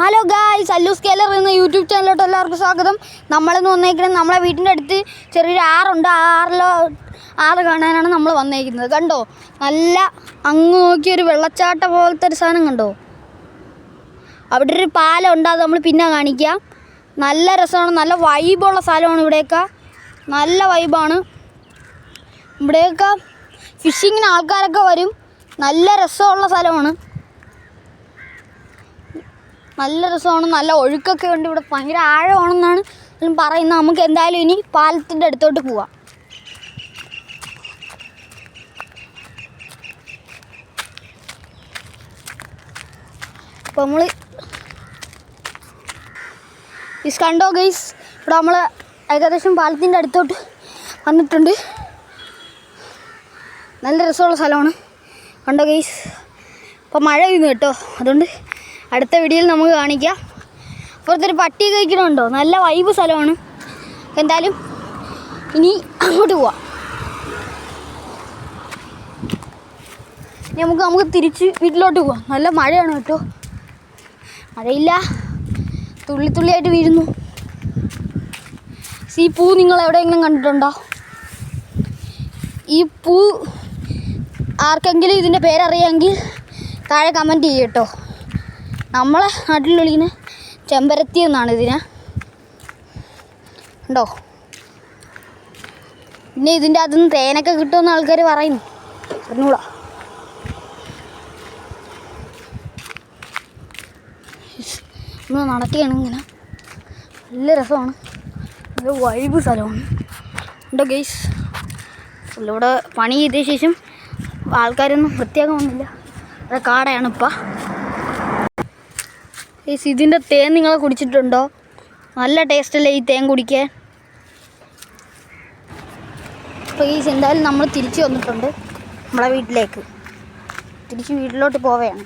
Hello guys Allu scalar എന്ന YouTube ചാനലിലോട്ട് എല്ലാവർക്കും സ്വാഗതം. നമ്മളിന്ന് വന്നേക്കുന്നത് നമ്മളെ വീട്ടിന്റെ അടുത്ത് ചെറിയൊരു ആറുണ്ട്. ആ ആറിലോ ആറ് കാണാനാണ് നമ്മൾ വന്നേക്കുന്നത്. കണ്ടോ? നല്ല അങ്ങ് നോക്കിയ ഒരു വെള്ളച്ചാട്ട പോലത്തെ ഒരു സാധനം കണ്ടോ? അവിടെ ഒരു പാലം ഉണ്ട് അത് നമ്മൾ പിന്നെ കാണിക്കാം. നല്ല രസമാണ്. നല്ല വൈബുള്ള സ്ഥലമാണ് ഇവിടെയൊക്കെ. നല്ല വൈബാണ്. ഇവിടെയൊക്കെ ഫിഷിങ്ങിന് ആൾക്കാരൊക്കെ വരും. നല്ല രസമുള്ള സ്ഥലമാണ്. നല്ല രസമാണ് നല്ല ഒഴുക്കൊക്കെ ഉണ്ട്. ഇവിടെ ഭയങ്കര ആഴമാണെന്നാണ് പറയുന്നത്. നമുക്ക് എന്തായാലും ഇനി പാലത്തിന്റെ അടുത്തോട്ട് പോവാം. അപ്പോൾ നമ്മൾ ഈസ് കണ്ടോ ഗൈസ് ഇവിടെ നമ്മൾ ഏകദേശം പാലത്തിന്റെ അടുത്തോട്ട് വന്നിട്ടുണ്ട്. നല്ല രസമുള്ള സ്ഥലമാണ്. കണ്ടോ ഗൈസ് ഇപ്പോൾ മഴ പെയ്യുന്നു കേട്ടോ. അതുകൊണ്ട് അടുത്ത വീഡിയോയിൽ നമുക്ക് കാണിക്കാം. അപ്പുറത്തൊരു പട്ടി കഴിക്കണമുണ്ടോ നല്ല വൈബ് സ്ഥലമാണ്. എന്തായാലും ഇനി അങ്ങോട്ട് പോവാം. ഇനി നമുക്ക് നമുക്ക് തിരിച്ച് വീട്ടിലോട്ട് പോവാം. നല്ല മഴയാണ് കേട്ടോ. മഴയില്ല. തുള്ളി തുള്ളിയായിട്ട് വീഴുന്നു. ഈ പൂ നിങ്ങൾ എവിടെയെങ്കിലും കണ്ടിട്ടുണ്ടോ? ഈ പൂ ആർക്കെങ്കിലും ഇതിന്റെ പേരറിയാമെങ്കിൽ താഴെ കമന്റ് ചെയ്യും കേട്ടോ. നമ്മളെ നാട്ടിൽ വിളിക്കുന്ന ചെമ്പരത്തി എന്നാണ് ഇതിനെ. ഉണ്ടോ? പിന്നെ ഇതിന്റെ അകത്ത് തേനൊക്കെ കിട്ടുമെന്ന് ആൾക്കാർ പറയുന്നു. അറിഞ്ഞൂടാ. നമ്മൾ നടക്കുകയാണ് ഇങ്ങനെ. നല്ല രസമാണ്. നല്ല വൈബ് സ്ഥലമാണ്. ഉണ്ടോ ഗെയ്സ് ഇവിടെ പണി ചെയ്ത ശേഷം ആൾക്കാരൊന്നും വൃത്തിയാക്കാൻ വന്നില്ല. അത് കാടയാണ് ഇപ്പം ഗെയ്സ് ഇതിന്റെ തേൻ നിങ്ങൾ കുടിച്ചിട്ടുണ്ടോ? നല്ല ടേസ്റ്റല്ലേ ഈ തേൻ കുടിക്കേ അപ്പോൾ ഈ എന്തായാലും നമ്മൾ തിരിച്ചു വന്നിട്ടുണ്ട്. നമ്മളെ വീട്ടിലേക്ക്. തിരിച്ച് വീട്ടിലോട്ട് പോവുകയാണ്.